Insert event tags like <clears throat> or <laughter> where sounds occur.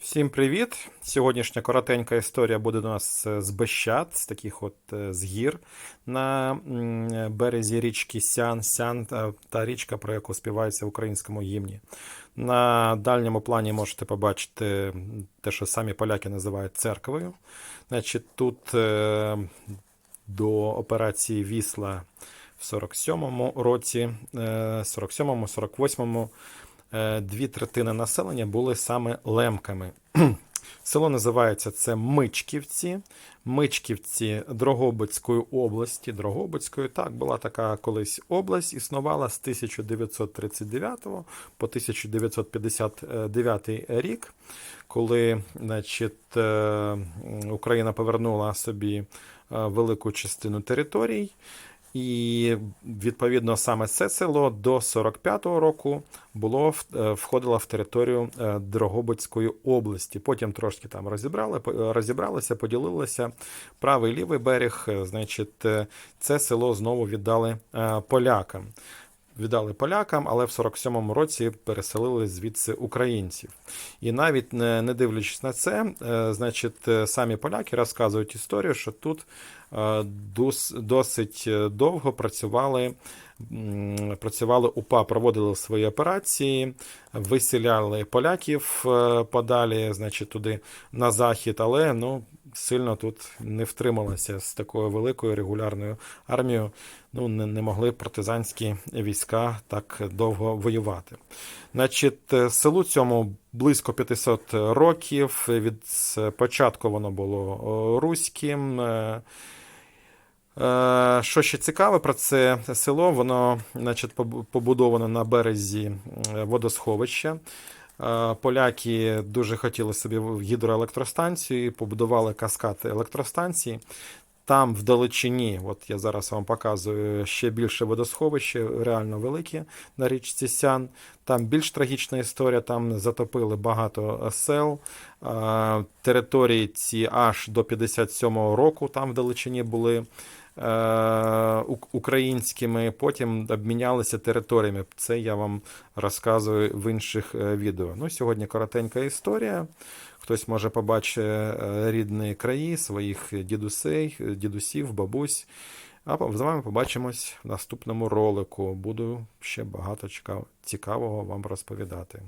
Всім привіт! Сьогоднішня коротенька історія буде у нас е, з Бещат, з таких от е, з гір на березі річки Сян. Сян та, річка, про яку співається в українському гімні. На дальньому плані можете побачити те, що самі поляки називають церквою. Значить, тут е, до операції Вісла в 47-му році, е, 47-му, 48-му е, дві третини населення були саме лемками. <clears throat> Село називається це Мичківці. Мичківці Дрогобицької області. Дрогобицької, так, була така колись область, існувала з 1939 по 1959 рік, коли значить, е, Україна повернула собі е, велику частину територій. І відповідно саме це село до 45-го року було е, входило в територію е, Дрогобицької області. Потім трошки там розібрали, розібралися, поділилися. Правий лівий берег, е, значить, це село знову віддали полякам. Віддали полякам, але в 47-му році переселили звідси українців. І навіть не, дивлячись на це, значить, самі поляки розказують історію, що тут досить е, довго працювали, працювали УПА, проводили свої операції, виселяли поляків е, подалі, значить, туди на захід, але ну, сильно тут не втрималися з такою великою регулярною армією. Ну, не, не могли партизанські війська так довго воювати. Значить, е, селу цьому близько 500 років. Від початку воно було руським. Е, Е, Що ще цікаве про це село, воно значить, побудовано на березі водосховища. Е, Поляки дуже хотіли собі гідроелектростанцію і побудували каскад електростанцій. Там вдалечині, от я зараз вам показую ще більше водосховище, реально велике на річці Сян. Там більш трагічна історія, там затопили багато сел. Території ці аж до 57-го року там вдалечині були е, українськими, потім обмінялися територіями. Це я вам розказую в інших е, відео. Ну, сьогодні коротенька історія. Хтось може побачити е, рідні краї своїх дідусей, дідусів, бабусь. А з вами побачимось в наступному ролику. Буду ще багато цікавого вам розповідати.